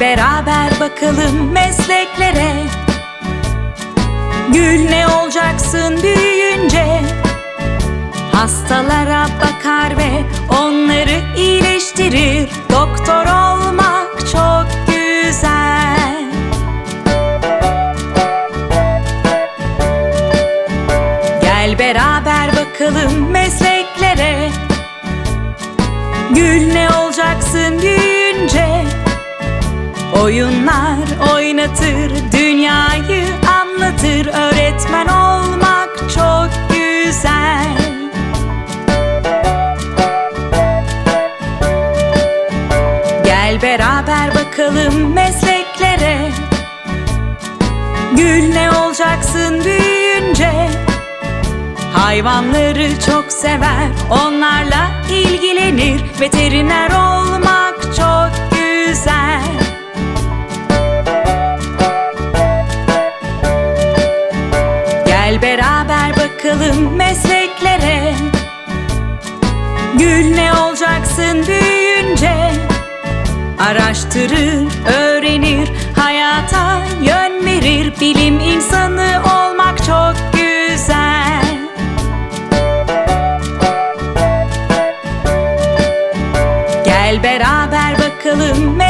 Beraber bakalım mesleklere. Gül ne olacaksın büyüyünce? Hastalara bakar ve onları iyileştirir. Doktor olmak çok güzel. Gel beraber bakalım mesleklere. Gül ne olacaksın büyüyünce Oyunlar oynatır, dünyayı anlatır. Öğretmen olmak çok güzel. Gel beraber bakalım mesleklere. Gül ne olacaksın büyüyünce? Hayvanları çok sever, onlarla ilgilenir. Veteriner Gel beraber bakalım mesleklere. Gül ne olacaksın büyüyünce? Araştırır, öğrenir, hayata yön verir. Bilim insanı olmak çok güzel. Gel beraber bakalım mesleklere